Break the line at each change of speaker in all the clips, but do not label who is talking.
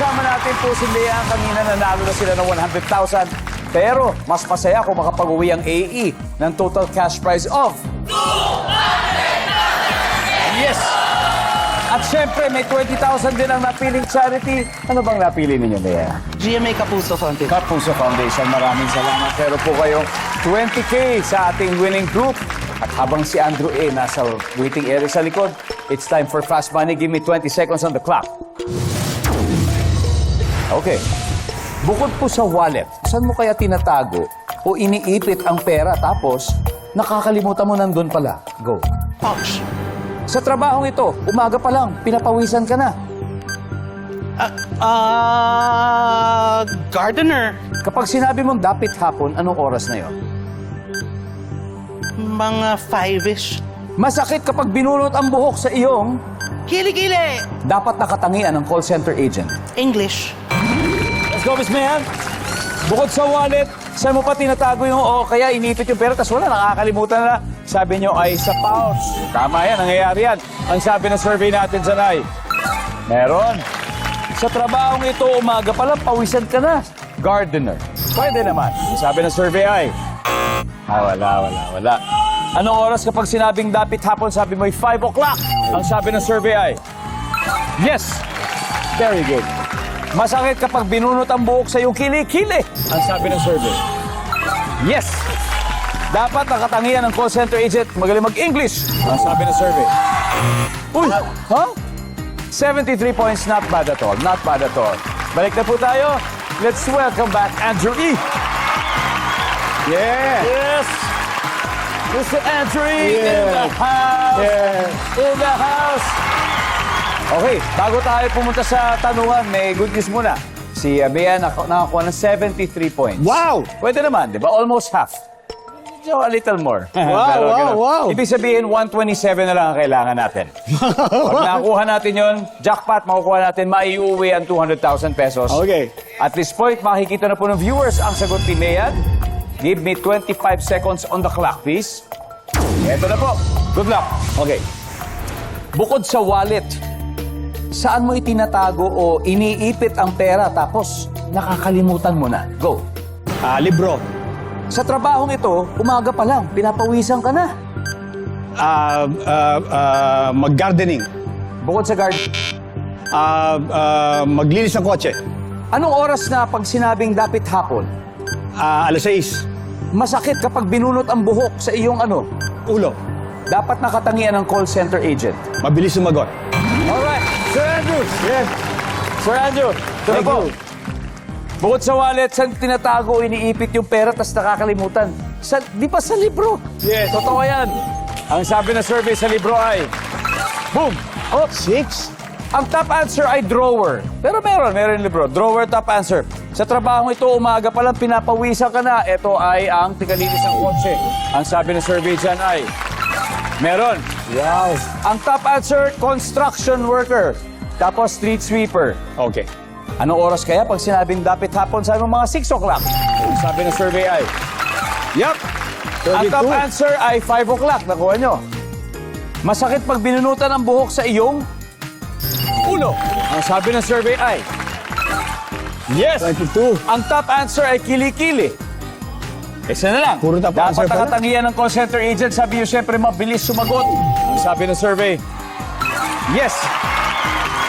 kasama natin po si Lea. Kanina nanalo na sila ng 100,000. Pero mas masaya kung makapag-uwi ang AE ng total cash prize of... Yes! At syempre, may 20,000 din ang napiling charity. Ano bang napili ninyo, Lea?
GMA Kapuso Fountain.
Kapuso Foundation, maraming salamat. Pero po kayo, 20K sa ating winning group. At habang si Andrew A. nasa waiting area sa likod, it's time for Fast Money. Give me 20 seconds on the clock. Okay. Bukod po sa wallet, saan mo kaya tinatago o iniipit ang pera tapos nakakalimutan mo nandun pala? Go.
Pouch.
Sa trabahong ito, umaga pa lang, pinapawisan ka na.
Ah, ah, gardener.
Kapag sinabi mong dapit hapon, anong oras na yon?
Mga five-ish.
Masakit kapag binulot ang buhok sa iyong
Kili-kili.
dapat nakatangian ng call center agent.
English.
Let's go, Miss Mayan. Bukod sa wallet, saan mo pa tinatago yung o kaya inipit yung pera tapos wala, nakakalimutan na. Sabi nyo ay sa pouch. Tama yan, nangyayari yan. Ang sabi ng survey natin sa NAI. Meron. Sa trabahong ito, umaga pa lang, pawisan ka na. Gardener. Pwede naman. Ang sabi ng survey ay... Ah, wala, wala, wala. Anong oras kapag sinabing dapit hapon, sabi mo ay 5 o'clock? Ang sabi ng survey ay... Yes! Very good. Masakit kapag binunot ang buhok sa iyong kilikili. Ang sabi ng survey. Yes! Dapat nakatangian ng call center agent magaling mag-English. Ang sabi ng survey. Uy! Huh? 73 points, not bad at all. Not bad at all. Balik na po tayo. Let's welcome back Andrew E. Yeah! Yes! Mr. Andrew E. in the house! In the house! Okay, bago tayo pumunta sa tanungan, may good news muna. Si uh, Bea nak- nakakuha ng 73 points.
Wow!
Pwede naman, di ba? Almost half. So, a little more.
Wow,
Pero
wow, wow.
Ibig sabihin, 127 na lang ang kailangan natin. Pag nakuha natin yon, jackpot, makukuha natin, maiuwi ang 200,000 pesos.
Okay.
At this point, makikita na po ng viewers ang sagot ni Mayan. Give me 25 seconds on the clock, please. Eto na po. Good luck. Okay. Bukod sa wallet, saan mo itinatago o iniipit ang pera tapos nakakalimutan mo na? Go.
Ah, libro.
Sa trabahong ito, umaga pa lang, pinapawisan ka na.
Ah, ah, ah, mag-gardening.
Bukod sa guard,
Ah, ah, maglinis ng kotse.
anong oras na pag sinabing dapit hapon?
Ah, alas 6.
Masakit kapag binunot ang buhok sa iyong ano?
Ulo.
Dapat nakatangian ng call center agent.
Mabilis sumagot.
Sir Andrew.
Yes.
Sir Andrew, ito na
Thank
po.
you.
Bukod sa wallet, saan tinatago iniipit yung pera tapos nakakalimutan? Sa, di ba sa libro?
Yes.
Totoo yan. Ang sabi ng survey sa libro ay, boom! Oh,
Six?
ang top answer ay drawer. Pero meron, meron yung libro. Drawer, top answer. Sa trabaho ito, umaga pa lang pinapawisan ka na. Ito ay ang tikalinis ng kotse. Ang sabi ng survey dyan ay, meron.
Wow.
Ang top answer, construction worker. Tapos street sweeper.
Okay.
Anong oras kaya pag sinabing dapit hapon? Sabi mo mga 6 o'clock. Sabi ng survey ay, Yup! Ang
32.
top answer ay 5 o'clock. Nakuha nyo. Masakit pag binunutan ang buhok sa iyong ulo. Ang sabi ng survey ay, Yes!
22.
Ang top answer ay kilikili. Isa na lang.
Puro top
Dapat nakatangian ng call center agent. Sabi nyo, siyempre, mabilis sumagot. Ang sabi ng survey, yes.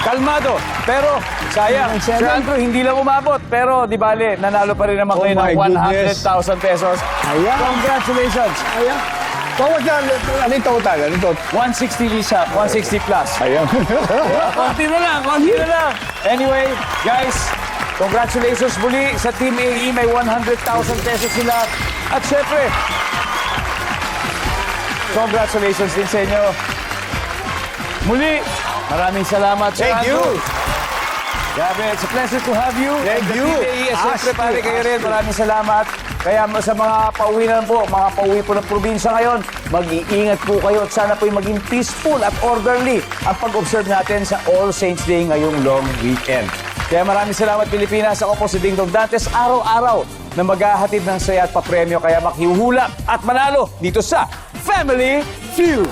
Kalmado. Pero, sayang. Sir Andrew, hindi lang umabot. Pero, di bale, nanalo pa rin naman
Oh
kayo ng
my goodness.
100,000 pesos.
Ayan.
Congratulations.
Ayan. What was that? Ano yung total? Ano yung total?
160 Lisa, 160 plus.
Ayan.
Konti na lang, konti na lang. Anyway, guys, congratulations muli sa Team AE. May 100,000 pesos sila. At syempre, congratulations din sa inyo. Muli, maraming salamat, Sir
Thank you.
Grabe, it's a pleasure to have you.
Thank you.
AE, at syempre, pare kayo rin. Maraming salamat. Kaya sa mga pauwi na po, mga pauwi po ng probinsya ngayon, mag-iingat po kayo at sana po maging peaceful at orderly ang pag-observe natin sa All Saints Day ngayong long weekend. Kaya maraming salamat Pilipinas. Ako po si Ding Dong Dantes. Araw-araw na maghahatid ng saya at papremyo kaya makihuhula at manalo dito sa Family Feud.